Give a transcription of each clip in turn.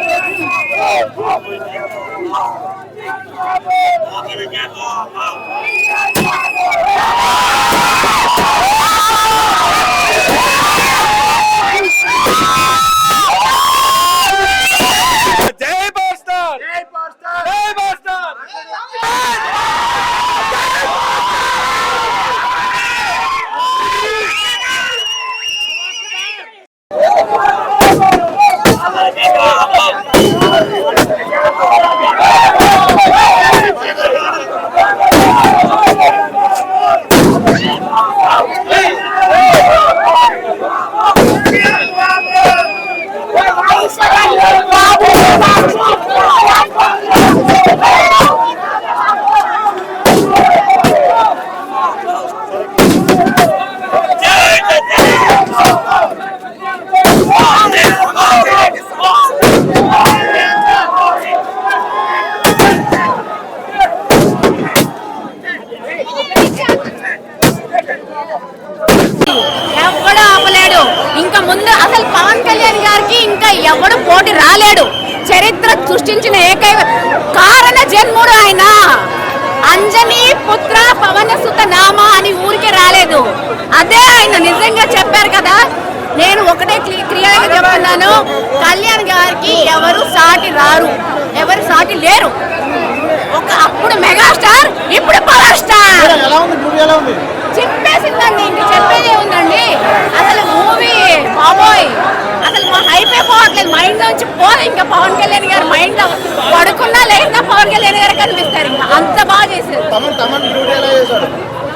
i'm gonna get off Thank you. సృష్టించిన ఏకైక కారణ జన్ముడు ఆయన. అంజనీ పుత్ర పవన సుత నామ అని ఊరికే రాలేదు. అదే ఆయన నిజంగా చెప్పారు కదా. నేను ఒకటే క్లి- క్లియర్గా చెప్తున్నాను. కళ్యాణ్ గారికి ఎవరు సాటి రారు. ఎవరు సాటి లేరు. ఒక అప్పుడు మెగాస్టార్ ఇప్పుడు పవర్ స్టార్. చెప్పేసిందండి ఇంక చెప్పేదే ఉందండి అసలు మూవీ బాబోయ్ అసలు మా హైప్ అయిపోవట్లేదు మైండ్ నుంచి పోదు ఇంకా పవన్ కళ్యాణ్ గారు మైండ్లో పడుకున్నా లేకుండా పవన్ కళ్యాణ్ గారు కనిపిస్తారు ఇంకా అంత బాగా చేశారు తమన్ తమన్ డ్యూటీ ఎలా చేశాడు?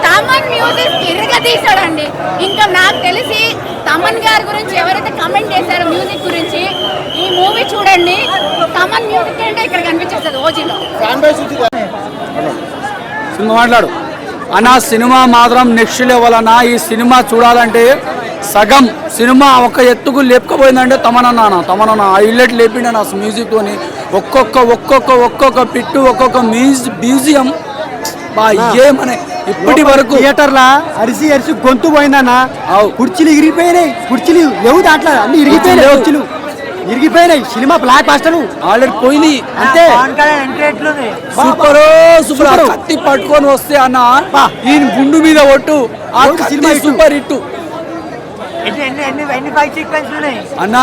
తమన్ మ్యూజిక్ ఇరగా తీసాడండి ఇంకా నాకు తెలిసి తమన్ గారి గురించి ఎవరైతే కమెంట్ చేశారో మ్యూజిక్ గురించి ఈ మూవీ చూడండి. తమన్ మ్యూజిక్ అంటే ఇక్కడ కనిపించేస్తుంది ఓజీలో. సినిమా మాట్లాడు. అన్న సినిమా మాత్రం నెక్స్ట్ లెవెల్ అన్న ఈ సినిమా చూడాలంటే సగం సినిమా ఒక ఎత్తుకు లేపుకపోయిందంటే తమనన్న అన్న తమనన్న హైలైట్ లేపిండన్న మ్యూజిక్ తోని. ఒక్కొక్క ఒక్కొక్క ఒక్కొక్క పిట్టు ఒక్కొక్క మ్యూజ్ మ్యూజియం ఏమనే? ఇప్పటి వరకు థియేటర్ లా అరిసి అరిసి గొంతు పోయిందన్న. కుర్చీలు ఇరిగిపోయినాయి. కుర్చీలు లేవు దాంట్లో అన్ని ఇరిగిపోయినాయి. కుర్చీలు. ఇరిగిపోయినాయి. సినిమా బ్లాక్ బాస్టర్ ఆల్రెడీ పోయింది అంతే. Super super. కత్తి పట్టుకొని వస్తే అన్న ఈయన గుండు మీద ఒట్టు. ఆ ఎవరు సినిమా? Super hit. అన్న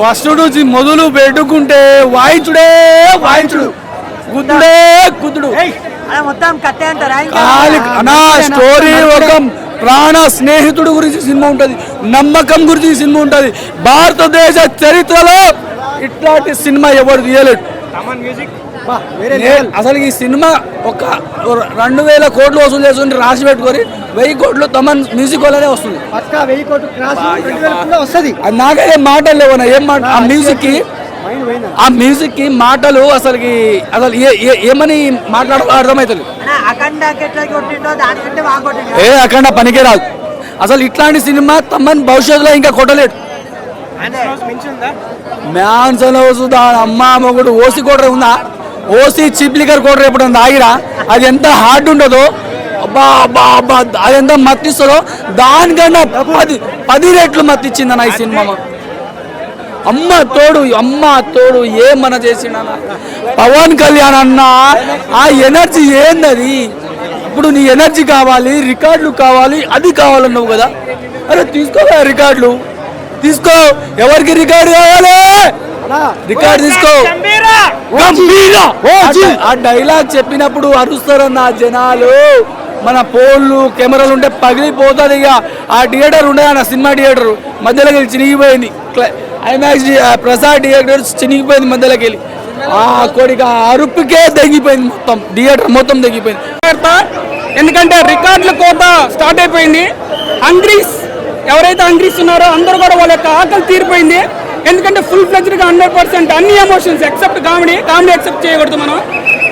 ఫస్ట్ నుంచి మొదలు పెట్టుకుంటే వాయించుడే వాయించుడు. గుద్దుడే గుద్దుడు. మొత్తం అంటారా? స్టోరీ ఒక ప్రాణ స్నేహితుడు గురించి సినిమా ఉంటది నమ్మకం గురించి సినిమా ఉంటది. భారతదేశ చరిత్రలో ఇట్లాంటి సినిమా ఎవరు తీయలేడు. నే- అసలు ఈ సినిమా ఒక రెండు వేల కోట్లు వసూలు చేస్తుంటే రాసి పెట్టుకొని వెయ్యి కోట్లు తమన్ మ్యూజిక్ వల్లనే వస్తుంది. పక్కా వెయ్యి కోట్లు క్రాస్ రెండు వేల కూడా వస్తుంది. అది నాకైతే మాటలు లేవన్నా ఏం మాట ఆ మ్యూజిక్కి ఆ మ్యూజిక్కి మాటలు అసలుకి అసలు ఏమని మాట్లాడాలో అర్థమవుతుంది అఖండ ఏ అక్కడ పనికి రాదు. అసలు ఇట్లాంటి సినిమా తమ్మని భవిష్యత్తులో ఇంకా కొట్టలేడు మ్యాన్సన్ హౌస్ దాని అమ్మ మొగుడు ఓసి కోటర ఉందా? ఓసి చిప్లికర్ కోటర ఎప్పుడు ఆగిరా. అది ఎంత హార్డ్ ఉండదో అబ్బా అబ్బా అబ్బా అది ఎంత మత్తిస్తుందో దానికన్నా పది పది రెట్లు మత్తిచ్చిందన్న ఈ సినిమా. అమ్మ తోడు అమ్మ తోడు ఏమన్నా చేసిండన్న పవన్ కళ్యాణ్ అన్న ఆ ఎనర్జీ ఏందది? ఇప్పుడు నీ ఎనర్జీ కావాలి రికార్డులు కావాలి అది కావాలన్నావు కదా. అరే తీసుకో రికార్డులు. తీసుకో. ఎవరికి రికార్డు కావాలి? రికార్డు తీసుకో. ఆ- ఆ డైలాగ్ చెప్పినప్పుడు అరుస్తారన్న ఆ జనాలు. మన పోళ్ళు కెమెరాలు ఉంటే పగిలిపోతుంది ఇక. ఆ థియేటర్ ఉండే అన్న సినిమా థియేటర్. మధ్యలోకి వెళ్ళి చినిగిపోయింది క్ల- ఐమాక్స్ ఆ ప్రసాద్ థియేటర్ చినిగిపోయింది మధ్యలోకి వెళ్ళి. ఆ కోడికి అరుపుకే తగ్గిపోయింది మొత్తం. థియేటర్ మొత్తం తగ్గిపోయింది ఎందుకంటే రికార్డుల కోత స్టార్ట్ అయిపోయింది. హంగ్రీస్ ఎవరైతే హంగ్రీస్ ఉన్నారో అందరూ కూడా వాళ్ళ యొక్క ఆకలి తీరిపోయింది. ఎందుకంటే ఫుల్ ఫ్లెజ్డ్గా హండ్రెడ్ పర్సెంట్ అన్ని emotions except comedy. Comedy except చేయకూడదు మనం.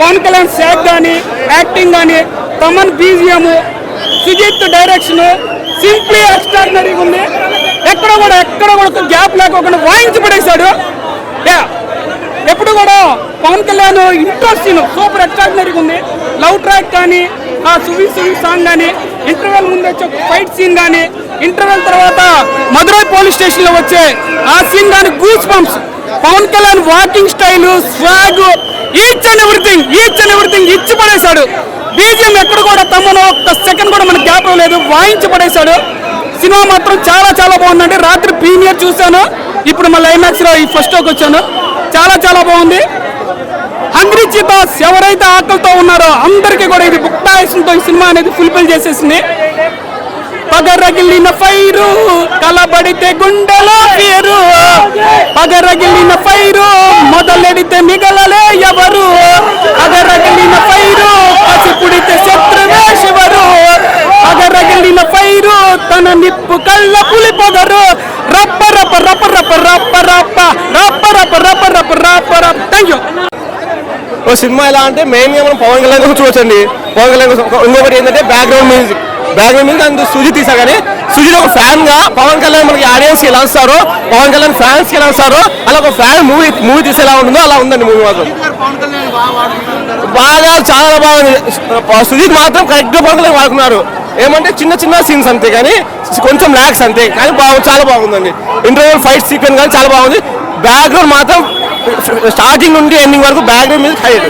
పవన్ కళ్యాణ్ శాక్ కానీ యాక్టింగ్ కానీ Thaman BGM Sujeeth direction simply ఎక్స్ట్రాడినరీగా ఉంది. కూడా ఎక్కడ కూడా గ్యాప్ లేకుండా వాయించి పడేశాడు. ఎప్పుడు కూడా Pawan Kalyan intro scene super ఎక్స్ట్రాడినరీగా ఉంది. లవ్ ట్రాక్ కానీ ఆ సువి సువి సాంగ్ కానీ ఇంటర్వెల్ ముందు వచ్చే ఫైట్ సీన్ కానీ ఇంటర్వెల్ తర్వాత మధురై పోలీస్ స్టేషన్లో వచ్చే ఆ సీన్ కానీ goose bumps Pawan Kalyan walking style swag each and everything each and everything ఇచ్చి పడేశాడు. బీజిఎం ఎక్కడ కూడా తమను ఒక్క సెకండ్ కూడా మనకి గ్యాప్ లేదు వాయించి పడేశాడు. సినిమా మాత్రం చాలా చాలా బాగుందండి. రాత్రి ప్రీమియర్ చూశాను. ఇప్పుడు మళ్ళీ ఐమాక్స్లో ఈ ఫస్ట్ షోకి వచ్చాను. చాలా చాలా బాగుంది. హంగ్రీ చీతాస్ ఎవరైతే ఆకలితో ఉన్నారో అందరికీ కూడా ఇది బుక్తాయిసంతో ఈ సినిమా అనేది ఫుల్ఫిల్ చేసేసింది. పగరగిలిన ఫైరు కలబడితే గుండెలో పేరు. పగరగిలిన ఫైరు మొదలెడితే మిగలలే ఎవరు. పగరగిలిన ఫైరు పసి పుడితే శత్రు పగరగిలిన ఫైరు నిప్పు కళ్ళ పులి పొగరు రప్ప రప్ప రప్ప రప్ప రప్ప రప్ప రప్ప రప్ప రప్ప రప్ప రప్ప రప్ప థ్యాంక్ యూ ఓ సినిమా ఎలా అంటే మెయిన్గా మనం పవన్ కళ్యాణ్ గురించి చూడొచ్చండి పవన్ కళ్యాణ్ కోసం ఇంకొకటి ఏంటంటే బ్యాక్గ్రౌండ్ మ్యూజిక్ బ్యాక్గ్రౌండ్ మ్యూజిక్ అంత సుజిత్ తీసా కానీ సుజిత్ ఒక ఫ్యాన్గా పవన్ కళ్యాణ్ మనకి ఆడియన్స్ ఎలా వస్తారో పవన్ కళ్యాణ్ ఫ్యాన్స్ ఎలా వస్తారో అలా ఒక ఫ్యాన్ మూవీ మూవీ తీసే ఎలా ఉంటుందో అలా ఉందండి మూవీ మాత్రం బాగా చాలా బాగుంది సుజిత్ మాత్రం కరెక్ట్గా పవన్ కళ్యాణ్ వాడుకున్నారు ఏమంటే చిన్న చిన్న సీన్స్ అంతే కానీ కొంచెం ల్యాక్స్ అంతే. కానీ బాగు చాలా బాగుందండి. ఇంటర్వ్యూ ఫైట్ సీక్వెన్స్ కానీ చాలా బాగుంది. బ్యాక్గ్రౌండ్ మాత్రం స్టార్టింగ్ నుండి ఎండింగ్ వరకు బ్యాక్గ్రౌండ్ మీద హైట్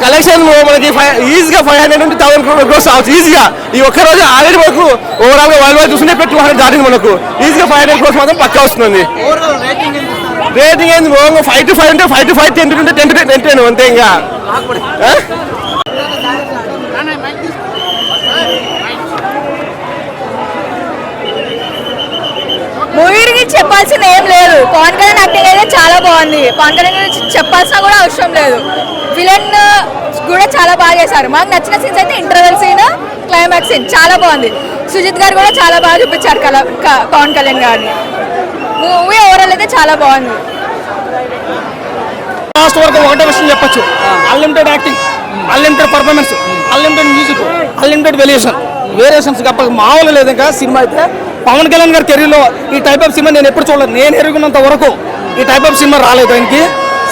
కలెక్షన్ మనకి ఈజీగా ఫైవ్ హండ్రెడ్ నుండి థౌసండ్ క్రోర్స్ అవచ్చు ఈజీగా ఈ ఒక్క రోజు ఆల్రెడీ మనకు ఓవరాల్గా వరల్డ్ వైడ్ చూస్తుంటే టూ హండ్రెడ్ దాటింది మనకు. ఈజీగా ఫైవ్ హండ్రెడ్ క్రోర్స్ మాత్రం పక్క వస్తుంది రేటింగ్ ఏంది? ఫైవ్ టు ఫైవ్ అంటే ఫైవ్ టు ఫైవ్ టెన్ ఉంటే టెన్ టు టెన్ టెన్ అంతే ఇంకా ఆ? మూవీ గురించి చెప్పాల్సిన ఏం లేదు పవన్ కళ్యాణ్ యాక్టింగ్ అయితే చాలా బాగుంది. పవన్ కళ్యాణ్ గురించి చెప్పాల్సిన కూడా అవసరం లేదు. విలన్ కూడా చాలా బాగా చేశారు. మాకు నచ్చిన సీన్స్ అయితే ఇంటర్వెల్ సీన్ క్లైమాక్స్ సీన్ చాలా బాగుంది. సుజిత్ గారు కూడా చాలా బాగా చూపించారు కల క- పవన్ కళ్యాణ్ గారిని. మూవీ ఓవరాల్ అయితే చాలా బాగుంది. లాస్ట్ వరకు ఒకటే విషయం చెప్పొచ్చు. Unlimited acting unlimited performance unlimited music unlimited variation variations తప్ప మామూలు లేదు ఇంకా సినిమా అయితే. పవన్ కళ్యాణ్ గారి కెరీర్లో ఈ టైప్ ఆఫ్ సినిమా నేను ఎప్పుడు చూడలేదు. నేను ఎరుగున్నంత వరకు ఈ టైప్ ఆఫ్ సినిమా రాలేదు ఆయనకి.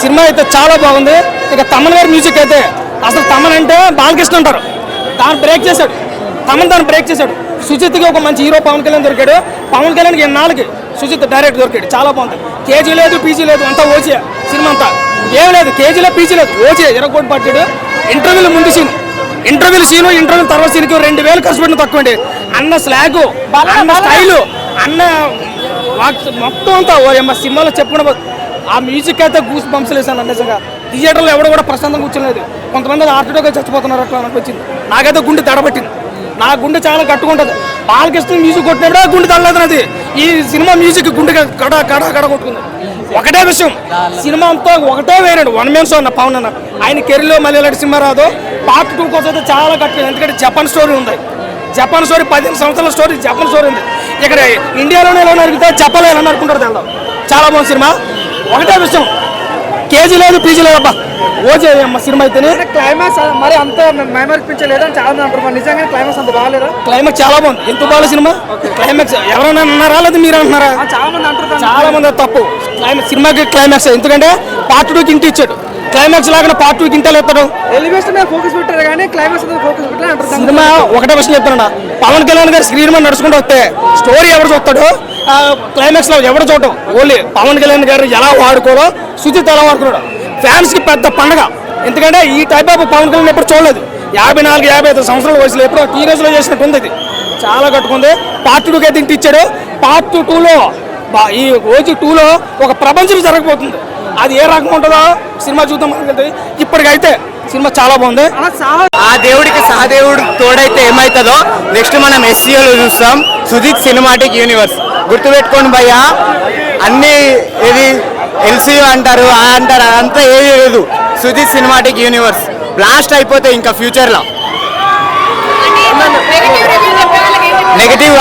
సినిమా అయితే చాలా బాగుంది. ఇక తమన్ గారి మ్యూజిక్ అయితే అసలు తమన్ అంటే బాలకృష్ణ అంటారు. దాన్ని బ్రేక్ చేశాడు. తమన్ దాన్ని బ్రేక్ చేశాడు. సుజిత్కి ఒక మంచి హీరో పవన్ కళ్యాణ్ దొరికాడు. పవన్ కళ్యాణ్కి ఎన్నాళ్ళకి సుజిత్ డైరెక్ట్ దొరికాడు. చాలా బాగుంది. కేజీ లేదు పీజీ లేదు అంతా ఓచే సినిమా అంతా. ఏం లేదు కేజీలో పీజీ లేదు. ఓచే ఇరగొట్టు పట్టాడు ఇంటర్వ్యూలు ముందు సీన్ ఇంటర్వ్యూల సీను ఇంటర్వ్యూల తర్వాత సీన్కి రెండు వేలు ఖర్చు పెట్టిన తక్కువ అండి అన్న స్లాగ్ అన్న స్టైలు అన్న మొత్తం అంతా సినిమాలో చెప్పుకున్న ఆ మ్యూజిక్ అయితే గూస్ లేసాను నిజంగా. థియేటర్లో ఎవడు కూడా ప్రశాంతంగా కూర్చోలేదు. కొంతమంది ఆర్టిడోగా చచ్చిపోతున్నారు అట్లా అనిపించింది. నాకైతే గుండె దడబట్టింది నా గుండె చాలా కట్టుకుంటుంది బాలకృష్ణ మ్యూజిక్ కొట్టినప్పుడే గుండె తడలేదు అది ఈ సినిమా మ్యూజిక్ గుండెగా కడ కడ కడ కొట్టుకుంది. ఒకటే విషయం సినిమా అంతా ఒకటే వేరండి. వన్ మ్యాన్ షో అన్న పవన్ అన్న. ఆయన కెరీర్లో మళ్ళీ ఇలాంటి సినిమా రాదు పార్ట్ టూ కోసం అయితే చాలా కట్టుకుంది ఎందుకంటే జపాన్ స్టోరీ ఉంది. జపాన్ స్టోరీ పదిహేను సంవత్సరాల స్టోరీ జపాన్ స్టోరీ ఉంది. ఇక్కడ ఇండియాలోనే ఎలా నరిగితే జపాన్లో ఎలా నరుకుంటారు తెల్దాం చాలా బాగుంది సినిమా. ఒకటే విషయం కేజీ లేదు పీజీ లేదు అబ్బా. ఓజే అమ్మ సినిమా అయితేనే. క్లైమాక్స్ మరి అంత మైమర్పించలేదని చాలా మంది అంటారు మరి నిజంగా క్లైమాక్స్ అంత బాగాలేదా? క్లైమాక్స్ చాలా బాగుంది. ఎంత బాగా సినిమా? క్లైమాక్స్ ఎవరైనా అన్నారా? లేదా మీరు అంటున్నారా? చాలా మంది అంటారు చాలా మంది తప్పు. క్లైమాక్స్ సినిమాకి క్లైమాక్స్ ఎందుకంటే పార్ట్ టూకి ఇంటి ఇచ్చాడు. క్లైమాక్స్ లాగా పార్ట్ టూకి ఇంటలు ఎత్తాడు ఎలివేషన్ మీద ఫోకస్ పెట్టారు కానీ క్లైమాక్స్ మీద ఫోకస్ పెట్టారు సినిమా ఒకటే విషయం చెప్తున్నా. పవన్ కళ్యాణ్ గారు స్క్రీన్ మీద నడుచుకుంటూ వస్తే స్టోరీ ఎవరు చూస్తాడో? క్లైమాక్స్లో ఎవరు చూడటం? ఓన్లీ పవన్ కళ్యాణ్ గారు ఎలా వాడుకోవడం సుజిత్ ఎలా వాడుకున్నాడు. ఫ్యాన్స్కి పెద్ద పండగ. ఎందుకంటే ఈ టైప్ ఆఫ్ పవన్ కళ్యాణ్ ఎప్పుడు చూడలేదు. యాభై నాలుగు యాభై ఐదు సంవత్సరాల వయసులో ఎప్పుడో టీనేజ్లో చేసినట్టు ఉంది ఇది. చాలా కట్టుకుంది పార్ట్ టూకి అయితే ఇచ్చాడు పార్ట్ టూలో ఈ రోజు టూలో ఒక ప్రపంచం జరగబోతుంది. అది ఏ రకం ఉంటుందో సినిమా చూద్దాం ఇప్పటికైతే సినిమా చాలా బాగుంది. ఆ దేవుడికి సహదేవుడు తోడైతే ఏమైతుందో నెక్స్ట్ మనం ఎస్సీఓలో చూస్తాం. సుజిత్ సినిమాటిక్ యూనివర్స్ గుర్తుపెట్టుకోండి భయ్య. అన్ని ఇది ఎల్సీ అంటారు ఆ అంటారు అదంతా ఏది లేదు. సుజిత్ సినిమాటిక్ యూనివర్స్ బ్లాస్ట్ అయిపోతే ఇంకా ఫ్యూచర్లో నెగటివ్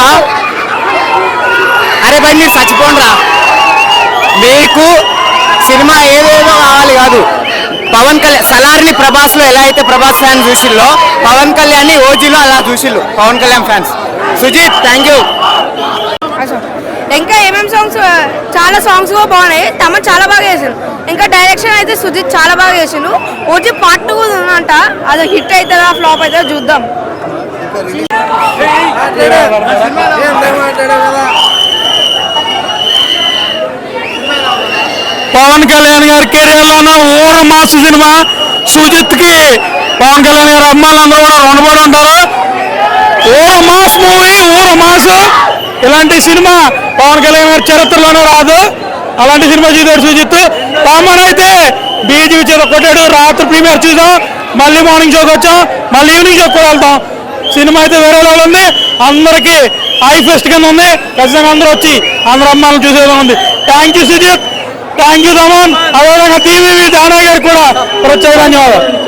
అరే బండి చచ్చిపోండి రా మీకు సినిమా ఏదేదో కావాలి కాదు. పవన్ కళ్యాణ్ సలార్ని ప్రభాస్లో ఎలా అయితే ప్రభాస్ ఫ్యాన్ చూసిల్లో పవన్ కళ్యాణ్ని ఓజీలో అలా చూసిల్లు Pawan Kalyan fans. Sujeeth thank you ఇంకా ఏమేమి సాంగ్స్ చాలా సాంగ్స్ కూడా బాగున్నాయి. తమ చాలా బాగా చేసిండు ఇంకా డైరెక్షన్ అయితే సుజిత్ చాలా బాగా చేసిండు. ఓజీ పార్ట్ టూ ఉందంట. అది హిట్ అవుతుందా ఫ్లాప్ అవుతుందా చూద్దాం. పవన్ కళ్యాణ్ గారి కెరియర్ ఉన్న ఊర మాస్ సినిమా సుజిత్కి పవన్ కళ్యాణ్ గారు అమ్మాయిలందరూ కూడా రుణపడి ఉంటారు. ఊర మాస్ మూవీ ఊర మాస్. ఇలాంటి సినిమా పవన్ కళ్యాణ్ గారి చరిత్రలోనే రాదు. అలాంటి సినిమా చూసాడు సుజిత్. కామన్ అయితే బీజీ చేత కొట్టాడు. రాత్రి ప్రీమియర్ చూసాం మళ్ళీ మార్నింగ్ షోకి వచ్చాం. మళ్ళీ ఈవినింగ్ షోకి కూడా వెళ్తాం. సినిమా అయితే వేరే లెవెల్ ఉంది. అందరికీ ఐ ఫెస్ట్ కింద ఉంది. ఖచ్చితంగా అందరూ వచ్చి అందరూ అమ్మాయిలను చూసేలా ఉంది. Thank you Sujeeth. Thank you Thaman అదేవిధంగా టీవీ దానా గారికి కూడా ప్రత్యేక ధన్యవాదాలు